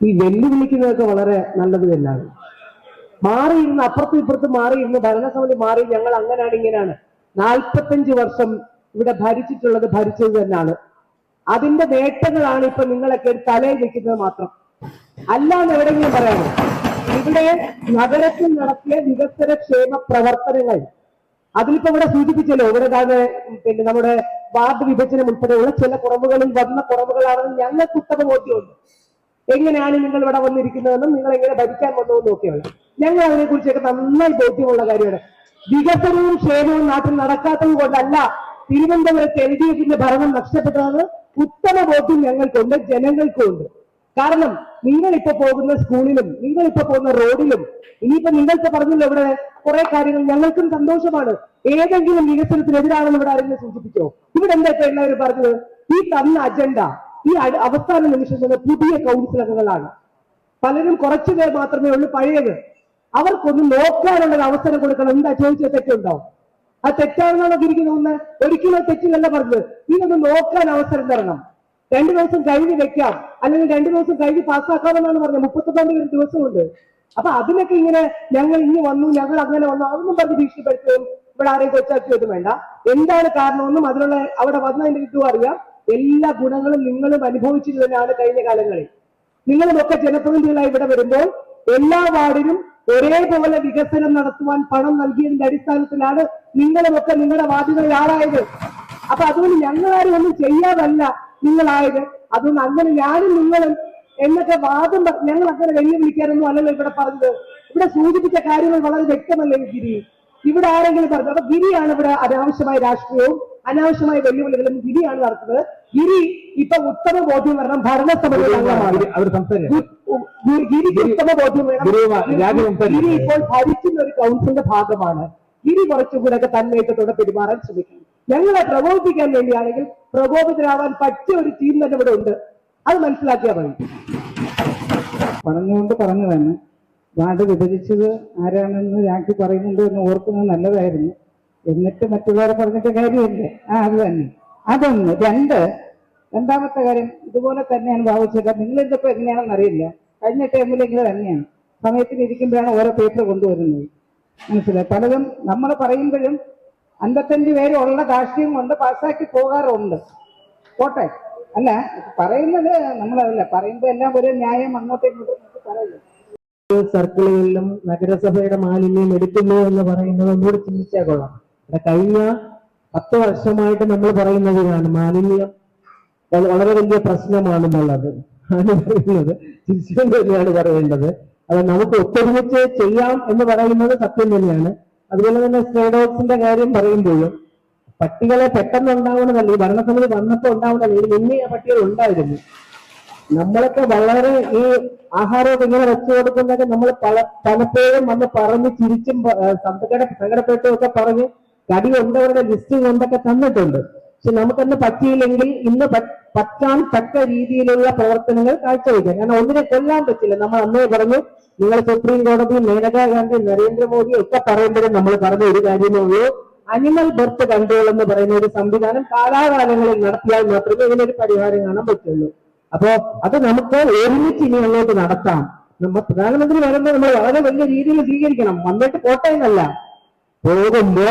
ഈ വെല്ലുവിളിക്കുന്നതൊക്കെ വളരെ നല്ലത് തന്നെയാണ്. മാറിയിരുന്ന് അപ്പുറത്തും ഇപ്പുറത്തും മാറിയിരുന്ന് ഭരണസമിതി മാറി ഞങ്ങൾ അങ്ങനെയാണ് ഇങ്ങനെയാണ് നാൽപ്പത്തഞ്ച് വർഷം ഇവിടെ ഭരിച്ചിട്ടുള്ളത് ഭരിച്ചത് തന്നെയാണ്. അതിന്റെ നേട്ടങ്ങളാണ് ഇപ്പൊ നിങ്ങളൊക്കെ തലയിൽ വെക്കുന്നത് മാത്രം. അല്ലാന്ന് എവിടെയെങ്കിലും പറയാമോ? ഇവിടെ നഗരത്തിൽ നടത്തിയ വികസന ക്ഷേമ പ്രവർത്തനങ്ങൾ. അതിലിപ്പോ ഇവിടെ സൂചിപ്പിച്ചല്ലോ ഇവിടെ ഇതാണ് പിന്നെ നമ്മുടെ വാർഡ് വിഭജനം ഉൾപ്പെടെയുള്ള ചില കുറവുകളിൽ വന്ന കുറവുകളാണെന്ന് ഞങ്ങൾ ഉത്തമ ബോധ്യമുണ്ട് എങ്ങനെയാണ് നിങ്ങൾ ഇവിടെ വന്നിരിക്കുന്നതെന്നും നിങ്ങൾ എങ്ങനെ ഭരിക്കാൻ വന്നതെന്നും നോക്കിയാണ് ഞങ്ങൾ അതിനെ കുറിച്ചൊക്കെ നന്നായി ബോധ്യമുള്ള കാര്യമാണ്. വികസനവും ക്ഷേമവും നാട്ടിൽ നടക്കാത്തത് കൊണ്ടല്ല തിരുവനന്തപുരത്ത് എൽ ഡി എഫിന്റെ ഭരണം നഷ്ടപ്പെട്ടതെന്ന് ഉത്തമ ബോധ്യം ഞങ്ങൾക്കുണ്ട് ജനങ്ങൾക്കുമുണ്ട്. കാരണം നിങ്ങൾ ഇപ്പൊ പോകുന്ന സ്കൂളിലും നിങ്ങൾ ഇപ്പൊ പോകുന്ന റോഡിലും ഇനിയിപ്പോ നിങ്ങൾക്ക് പറഞ്ഞില്ല ഇവിടെ കുറെ കാര്യങ്ങൾ ഞങ്ങൾക്കും സന്തോഷമാണ്. ഏതെങ്കിലും വികസനത്തിനെതിരാണെന്ന് ഇവിടെ ആരെങ്കിലും സൂചിപ്പിച്ചോ? ഇവിടെ എന്തൊക്കെ എല്ലാവരും പറഞ്ഞത്? ഈ തന്ന അജണ്ട ഈ അവസാന നിമിഷം പുതിയ കൗൺസിൽ അംഗങ്ങളാണ് പലരും കുറച്ചു പേർ മാത്രമേ ഉള്ളൂ പഴയത്. അവർക്കൊന്ന് നോക്കാനുള്ള അവസരം കൊടുക്കണം. എന്താ ചോദിച്ച തെറ്റുണ്ടോ? ആ തെറ്റാണെന്നാണോ തിരിക്കുന്ന ഒന്ന്? ഒരിക്കലും തെറ്റില്ലല്ല പറഞ്ഞത്. ഇതൊന്ന് നോക്കാൻ അവസരം തരണം. രണ്ടു ദിവസം കഴിഞ്ഞ് വെക്കാം. അല്ലെങ്കിൽ രണ്ടു ദിവസം കഴിഞ്ഞ് പാസ്സാക്കാമെന്നാണ് പറഞ്ഞത്. മുപ്പത്തൊമ്പത് ദിവസമുണ്ട്. അപ്പൊ അതിനൊക്കെ ഇങ്ങനെ ഞങ്ങൾ ഇനി വന്നു ഞങ്ങൾ അങ്ങനെ വന്നു അതൊന്നും പറഞ്ഞ് ഭീഷണിപ്പെടുത്തുകയും ഇവിടെ ആരെയും കൊച്ചാക്കിയതും വേണ്ട. എന്താണ് കാരണമെന്നും അതിനുള്ള അവിടെ വന്നതിന്റെ ഇതും അറിയാം. എല്ലാ ഗുണങ്ങളും നിങ്ങളും അനുഭവിച്ചത് തന്നെയാണ് കഴിഞ്ഞ കാലങ്ങളിൽ. നിങ്ങളുമൊക്കെ ജനപ്രതിനിധികളായി ഇവിടെ വരുമ്പോൾ എല്ലാ വാർഡിനും ഒരേപോലെ വികസനം നടത്തുവാൻ പണം നൽകിയതിന്റെ അടിസ്ഥാനത്തിലാണ് നിങ്ങളുമൊക്കെ നിങ്ങളുടെ വാർഡുകളിൽ ആളായത്. അപ്പൊ അതുകൊണ്ട് ഞങ്ങളാരും ഒന്നും ചെയ്യാതല്ല നിങ്ങളായത്. അതുകൊണ്ട് അങ്ങനെ ഞാനും നിങ്ങളും എന്നൊക്കെ വാദം ഞങ്ങൾ അങ്ങനെ വെല്ലുവിളിക്കാനൊന്നും അല്ലല്ലോ ഇവിടെ പറഞ്ഞത്. ഇവിടെ സൂചിപ്പിച്ച കാര്യങ്ങൾ വളരെ വ്യക്തമല്ലേ ഗിരി? ഇവിടെ ആരെങ്കിലും പറഞ്ഞു അപ്പൊ ഗിരിയാണ് ഇവിടെ അനാവശ്യമായ രാഷ്ട്രീയവും അനാവശ്യമായ വെല്ലുവിളികളും ഗിരിയാണ് നടത്തുന്നത്. ഗിരി ഇപ്പൊ ഉത്തമ ബോധ്യം വരണം ഭരണസമിതി അംഗമാണ്. ഗിരിക്ക് ഉത്തമ ബോധ്യം വേണം ഗിരി- ഇപ്പോൾ ഭരിക്കുന്ന ഒരു കൗൺസിലിന്റെ ഭാഗമാണ്. ഗിരി കുറച്ചുകൂടെ ഒക്കെ തന്മയക്കത്തോടെ പെരുമാറാൻ ശ്രമിക്കണം. ഞങ്ങളെ പ്രകോപിപ്പിക്കാൻ വേണ്ടിയാണെങ്കിൽ പ്രകോപിതരാവാൻ പറ്റിയ ഒരു ടീം തന്നെ ഇവിടെ ഉണ്ട്. അത് മനസ്സിലാക്കിയാൽ മതി. പറഞ്ഞുകൊണ്ട് പറഞ്ഞു തന്നെ വാർഡ് വിഭജിച്ചത് ആരാണെന്ന് രാഖി പറയുന്നുണ്ട് എന്ന് ഓർക്കുന്നത് നല്ലതായിരുന്നു. എന്നിട്ട് മറ്റുള്ളവരെ പറഞ്ഞിട്ട് കാര്യമില്ല. ആ അത് തന്നെ. അതൊന്ന്. രണ്ട് രണ്ടാമത്തെ കാര്യം ഇതുപോലെ തന്നെയാണ് ഭാവിച്ചത് നിങ്ങൾ ഇതിപ്പോ എങ്ങനെയാണെന്ന് അറിയില്ല. കഴിഞ്ഞ ഇങ്ങനെ തന്നെയാണ്. സമയത്തിന് ഇരിക്കുമ്പോഴാണ് ഓരോ പേപ്പർ കൊണ്ടുവരുന്നത്. മനസ്സിലായി? പലതും നമ്മൾ പറയുമ്പോഴും അൻപത്തഞ്ച് പേര് ഉള്ള രാഷ്ട്രീയം കൊണ്ട് പാസ്സാക്കി പോകാറുണ്ട്. പോട്ടെ. അല്ല പറയുന്നത് നമ്മളതല്ല. പറയുമ്പോ എല്ലാം ഒരു ന്യായം അങ്ങോട്ടും ഇങ്ങോട്ടും പറയില്ല സർക്കിളുകളിലും നഗരസഭയുടെ മാലിന്യം എടുക്കുന്നു എന്ന് പറയുന്നത് ഒന്നുകൂടി ചിന്തിച്ചാൽ കൊള്ളാം. കഴിഞ്ഞ പത്ത് വർഷമായിട്ട് നമ്മൾ പറയുന്നത് ഇതാണ്. മാലിന്യം വളരെ വലിയ പ്രശ്നമാണെന്നുള്ളത് പറയുന്നത്. തിരിച്ചുകൊണ്ട് തന്നെയാണ് പറയേണ്ടത്. അത് നമുക്ക് ഒത്തൊരുമിച്ച് ചെയ്യാം എന്ന് പറയുന്നത് സത്യം തന്നെയാണ്. അതുപോലെ തന്നെ സ്റ്റേഡോക്സിന്റെ കാര്യം പറയുമ്പോഴും പട്ടികളെ പെട്ടെന്ന് ഉണ്ടാവണമെന്നല്ല ഈ ഭരണസമിതി വന്നപ്പോൾ ഉണ്ടാവണമല്ല ഇതിന് മുന്നേ ആ പട്ടികൾ ഉണ്ടായിരുന്നു. നമ്മളൊക്കെ വളരെ ഈ ആഹാരമൊക്കെ ഇങ്ങനെ വെച്ചു കൊടുക്കുന്നൊക്കെ നമ്മൾ പല പലപ്പോഴും വന്ന് പറഞ്ഞ് ചിരിച്ചും സംഘടന സങ്കടപ്പെട്ടും ഒക്കെ പറഞ്ഞ് കടി കൊണ്ടവരുടെ ലിസ്റ്റ് കൊണ്ടൊക്കെ തന്നിട്ടുണ്ട്. പക്ഷെ നമുക്കന്ന് പറ്റിയില്ലെങ്കിൽ ഇന്ന് പറ്റാൻ തക്ക രീതിയിലുള്ള പ്രവർത്തനങ്ങൾ കാഴ്ചവെക്കാം. കാരണം ഒന്നിനെ കൊല്ലാൻ പറ്റില്ല. നമ്മൾ അന്നേ പറഞ്ഞു നിങ്ങൾ സുപ്രീം കോടതി മേനകാ ഗാന്ധി നരേന്ദ്രമോദി ഒക്കെ പറയുമ്പോഴും നമ്മൾ പറഞ്ഞ ഒരു കാര്യമേ ഉള്ളൂ. അനിമൽ ബർത്ത് കൺട്രോൾ എന്ന് പറയുന്ന ഒരു സംവിധാനം കാലാകാലങ്ങളിൽ നടത്തിയാൽ മാത്രമേ ഇതിനൊരു പരിഹാരം കാണാൻ പറ്റുള്ളൂ. അപ്പോ അത് നമുക്ക് ഒരുമിച്ച് ഇനി അങ്ങോട്ട് നടത്താം. നമ്മൾ പ്രധാനമന്ത്രി വരുമ്പോൾ നമ്മൾ വളരെ വലിയ രീതിയിൽ സ്വീകരിക്കണം. വന്നിട്ട് പോട്ടെ എന്നല്ല. പോകുമ്പോ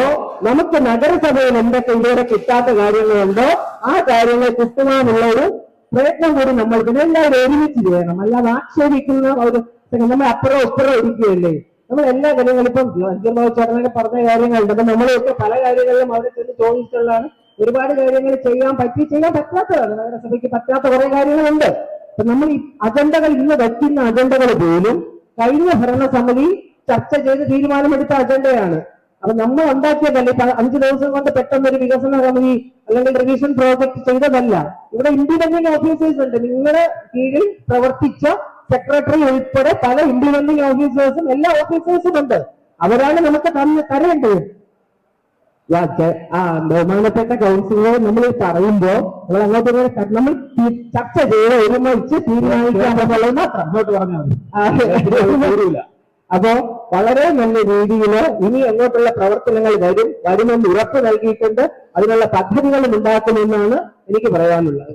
നമുക്ക് നഗരസഭയിൽ എന്തൊക്കെ ഇതുവരെ കിട്ടാത്ത കാര്യങ്ങളുണ്ടോ ആ കാര്യങ്ങൾ കിട്ടുവാനുള്ള ഒരു പ്രയത്നം കൂടി നമ്മൾ ഇതിനെല്ലാവരും ഒരുമിച്ച് ചെയ്യണം. അല്ലാതെ ആക്ഷേപിക്കുന്ന ഒരു നമ്മൾ അപ്പുറം ഇപ്പുറം ഇരിക്കുകയല്ലേ? നമ്മൾ എല്ലാ കാര്യങ്ങളും ഇപ്പം അഞ്ചുമാവ് പറഞ്ഞ കാര്യങ്ങളുണ്ട്. അപ്പൊ നമ്മളൊക്കെ പല കാര്യങ്ങളിലും അവരെ ചെന്ന് ചോദിച്ചിട്ടുള്ളതാണ്. ഒരുപാട് കാര്യങ്ങൾ ചെയ്യാൻ പറ്റി ചെയ്യാൻ പറ്റാത്തതാണ്. നഗരസഭയ്ക്ക് പറ്റാത്ത കുറെ കാര്യങ്ങളുണ്ട്. അപ്പൊ നമ്മൾ ഈ അജണ്ടകൾ ഇന്ന് വയ്ക്കുന്ന അജണ്ടകൾ പോലും കഴിഞ്ഞ ഭരണസമിതി ചർച്ച ചെയ്ത് തീരുമാനമെടുത്ത അജണ്ടയാണ്. അപ്പൊ നമ്മൾ ഉണ്ടാക്കിയതല്ല. ഇപ്പൊ അഞ്ചു ദിവസം കൊണ്ട് പെട്ടെന്ന് ഒരു വികസന സമിതി അല്ലെങ്കിൽ റിവിഷൻ പ്രോജക്ട് ചെയ്തതല്ല. ഇവിടെ ഇൻഡിപെൻഡന്റ് ഓഫീസേഴ്സ് ഉണ്ട്. നിങ്ങളുടെ കീഴിൽ പ്രവർത്തിച്ച സെക്രട്ടറി ഉൾപ്പെടെ പല ഇംപ്ലിമെന്റിംഗ് ഓഫീസേഴ്സും എല്ലാ ഓഫീസേഴ്സും ഉണ്ട്. അവരാണ് നമുക്ക് തരേണ്ടത്. ആ ബഹുമാനപ്പെട്ട കൗൺസിലറെ നമ്മൾ പറയുമ്പോ നമ്മൾ അങ്ങോട്ട് നമ്മൾ ചർച്ച ചെയ്ത് ഒരുമിച്ച് തീരുമാനിക്കാമെന്നുള്ളത് മാത്രം അങ്ങോട്ട് പറഞ്ഞാൽ. അപ്പോ വളരെ നല്ല രീതിയിൽ ഇനി അങ്ങോട്ടുള്ള പ്രവർത്തനങ്ങൾ വരും വരുമെന്ന് ഉറപ്പ് നൽകിയിട്ടുണ്ട്. അതിനുള്ള പദ്ധതികളും ഉണ്ടാക്കുമെന്നാണ് എനിക്ക് പറയാനുള്ളത്.